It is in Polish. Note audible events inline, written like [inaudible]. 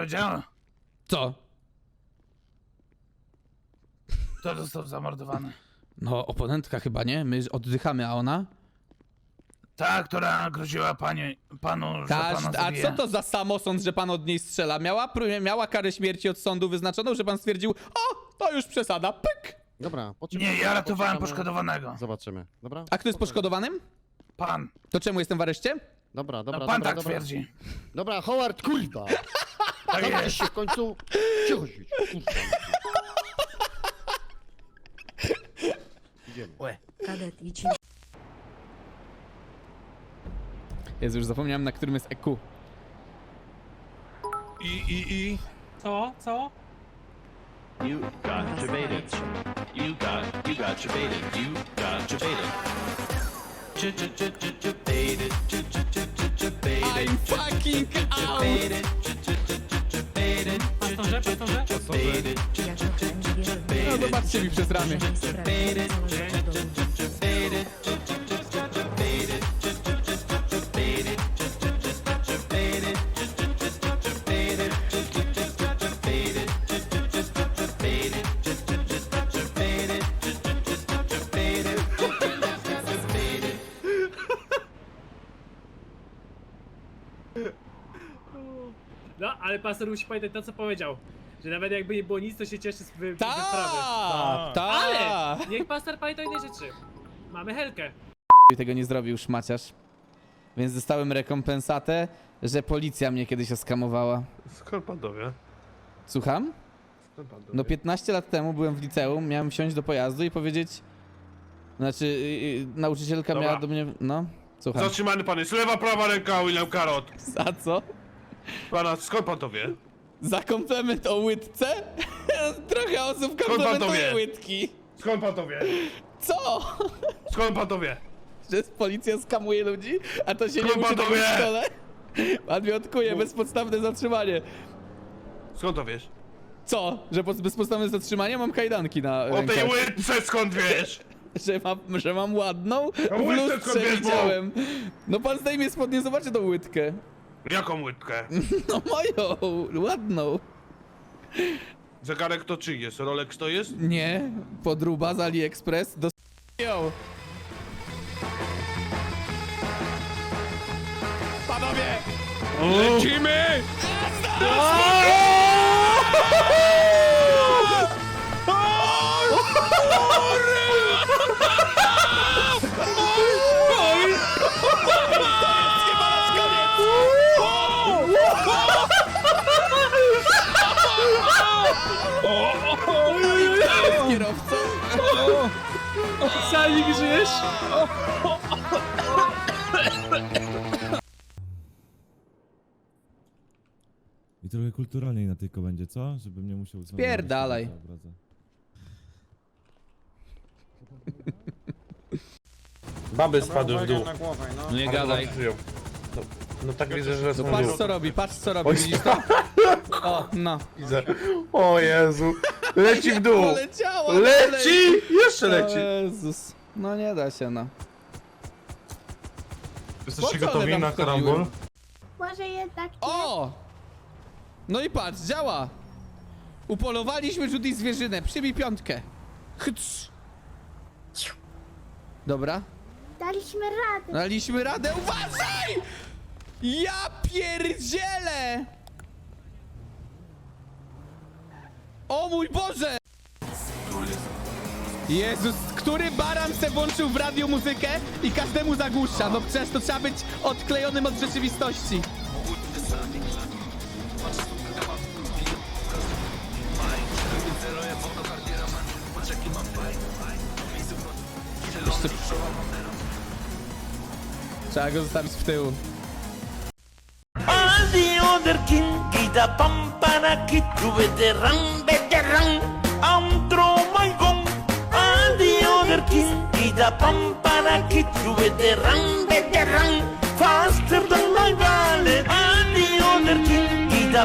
Powiedziałem, Co? kto został zamordowany. No, oponentka chyba, nie? My oddychamy, a ona? Ta, która groziła pani, panu, że pana Każd... A zabije. co to za samosąd, że pan od niej strzela? Miała, miała karę śmierci od sądu wyznaczoną, że pan stwierdził, o, to już przesada, pyk! Dobra, poczekamy. Nie, ja ratowałem poczekamy. poszkodowanego. Zobaczymy, dobra? A kto jest poszkodowanym? Pan. To czemu jestem w areszcie? Dobra, dobra, No pan dobra, tak dobra. twierdzi. Dobra, Howard, kurwa! [laughs] Tak jest. się w końcu. Cicho kurwa. Idziemy. Kadet i ci Jezu, już zapomniałem, na którym jest EQ. I, i, i. Co? Co? You got your baited. You got, you got your baited. You got your baited. Ch ch ch ch ch baited. Ch ch ch ch ch baited. I'm fucking out! Zobaczcie mi przez ramię. No, ale pastor musi pamiętać to, co powiedział. Że nawet jakby nie było nic, to się cieszy z wy- Ta, wyprawy. ta. Ale niech pastor pamięta inne rzeczy. Mamy Helkę. I tego nie zrobił szmaciarz. Więc dostałem rekompensatę, że policja mnie kiedyś oskamowała. Skąd pan to wie? Słucham? Skąd pan to No wie? 15 lat temu byłem w liceum, miałem wsiąść do pojazdu i powiedzieć... Znaczy, yy, yy, nauczycielka Dobra. miała do mnie... No, słucham. Zatrzymany pan jest. Lewa, prawa ręka, William Karot. [laughs] Za co? Pana, skąd pan to wie? Za komplement o łydce? [laughs] Trochę osób pan to komplementuje wie? łydki. Skąd pan to wie? Co? Skąd pan to wie? Że policja skamuje ludzi, a to się nie Skąd uczy pan to w wie? szkole? Pan mi odkuje, bezpodstawne zatrzymanie. Skąd to wiesz? Co? Że pod bezpodstawne zatrzymanie mam kajdanki na O tej rękach. łydce skąd wiesz? [laughs] Że mam, że mam ładną? A W łydkę lustrze skąd wiesz, bo- widziałem. No pan zdejmie spodnie, zobaczy tą łydkę. Jaką łydkę? [laughs] No moją, ładną. Zegarek to czy jest? Rolex to jest? Nie, podruba z AliExpress do ją. Panowie! Lecimy! Salik, żyjesz? I trochę kulturalniej na tylko będzie, co? Żebym nie musiał... znowu Spierdalaj. Baby spadły w dół. No nie gadaj. No, no tak widzę, że No są patrz dół. co robi, patrz co robi, widzisz to? [laughs] O, no. Widzę. O Jezu. Leci w dół. Poleciało! Leci! Jeszcze O leci. Jezus. No nie da się, no. Jesteście Po co one gotowi tam na wchodziły? karambol? Może jednak nie. O! No i patrz, działa! Upolowaliśmy Judy zwierzynę, przybij piątkę. Chytrz. Dobra, Daliśmy radę. daliśmy radę, uważaj! Ja pierdzielę! O mój Boże! Jezus, który baran se włączył w radio muzykę i każdemu zagłusza? No przecież to trzeba być odklejonym od rzeczywistości. Jeszcze... Trzeba go zostawić w tyłu. All king, get a pump and a kick with the run, better run, and throw my gun. All the other king, get a pump and a kick with the run, better run, faster than my wallet. All the other king, get a